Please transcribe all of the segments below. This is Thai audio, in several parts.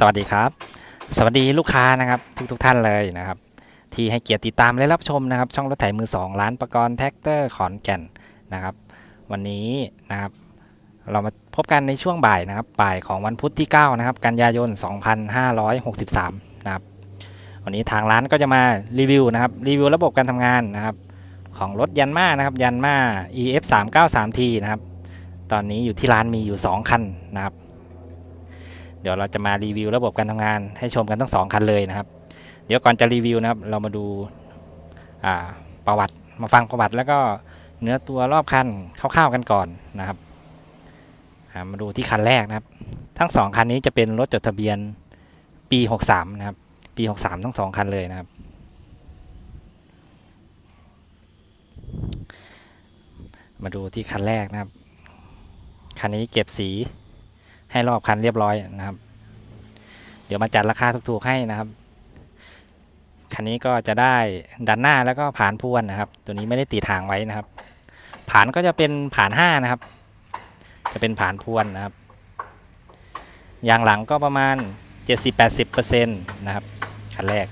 สวัสดีครับ สวัสดีลูกค้านะครับทุกทุกท่านเลยนะครับ ที่ให้เกียรติติดตามและรับชมนะครับ ช่องรถไถมือ2ร้านประกรณ์แท็กเตอร์ขอนแก่นนะครับ วันนี้นะครับ เรามาพบกันในช่วงบ่ายนะครับบ่ายของวันพุธที่ 9 นะครับ กันยายน 2563 นะครับ วันนี้ทางร้านก็จะมารีวิวนะครับรีวิวระบบการทำงานนะครับ ของรถยันมานะครับยันมา EF 3 9 3 T นะครับ ตอนนี้อยู่ที่ร้านมีอยู่ 2 คันนะครับ ดี๋ยวเราจะมารีวิวระบบการทำงานให้ชมกันทั้งสองคันเลยนะครับ เดี๋ยวก่อนจะรีวิวนะครับ เรามาดูาประวัติมาฟังประวัติแล้วก็เนื้อตัวรอบคันคร่าวๆกันก่อนนะครับามาดูที่คันแรกนะครับ ทั้งสองคันนี้จะเป็นรถจดทะเบียนปี 63 นะครับ ปี 63 ทั้งสองคันเลยนะครับ มาดูที่คันแรกนะครับ คันนี้เก็บสี ให้รอบคันเรียบร้อยนะครับ เดี๋ยวมาจัดราคาถูกๆให้นะครับ คันนี้ก็จะได้ดันหน้าแล้วก็ผานพวนนะครับ ตัวนี้ไม่ได้ตีทางไว้นะครับ ผานก็จะเป็นผานห้านะครับ จะเป็นผานพวนนะครับยางหลังก็ประมาณ 70-80%นะครับคันแรก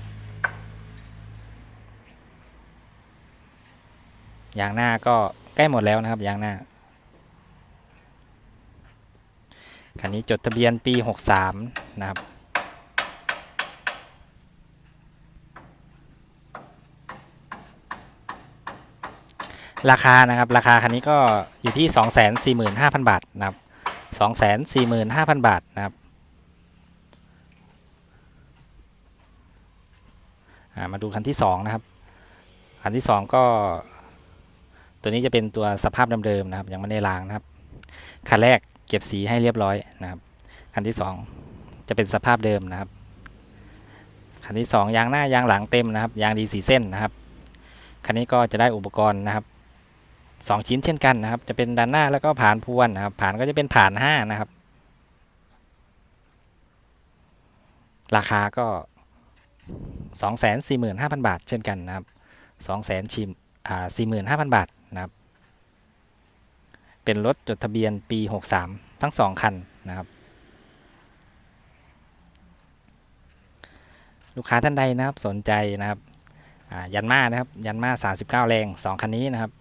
ยางหน้าก็ใกล้หมดแล้วนะครับยางหน้า คันนี้จดทะเบียนปี 63 นะครับ ราคานะครับ ราคาคันนี้ก็อยู่ที่ 245,000 บาทนะครับ245,000 บาทนะครับมาดูคันที่ 2 นะครับ คันที่ 2 ก็ ตัวนี้จะเป็นตัวสภาพเดิมๆนะครับ ยังไม่ได้ล้างนะครับ คันแรก เก็บสีให้เรียบร้อยนะครับ คันที่ 2 จะเป็นสภาพเดิมนะครับ คันที่ 2 ยางหน้ายางหลังเต็มนะครับ ยางดีสีเส้นนะครับ คันนี้ก็จะได้อุปกรณ์นะครับ 2 ชิ้นเช่นกันนะครับ จะเป็นด้านหน้าแล้วก็ผ่านพวนนะครับ ผ่านก็จะเป็นผ่าน5นะครับ ราคาก็245,000 บาทเช่นกันนะครับ200,000ชิมอ่า45,000 บาท เป็นรถจดทะเบียนปี 63 ทั้ง 2 คันนะครับ ลูกค้าท่านใดนะครับสนใจนะครับยันมานะครับ ยันมา 39 แรง 2 คันนี้นะครับ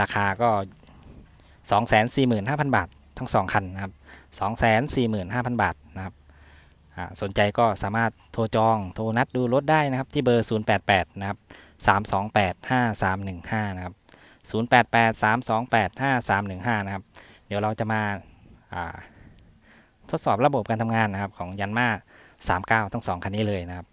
ราคาก็ 245,000 บาท ทั้ง 2 คันนะครับ 245,000 บาทนะครับสนใจก็สามารถโทรจองโทรนัดดูรถได้นะครับ ที่เบอร์ 088 นะครับ 328 5315 นะครับ 088 328 5315 นะครับ เดี๋ยวเราจะมาาทดสอบระบบการทำงานนะครับของยันมา39 ทั้ง 2 คันนี้เลยนะครับ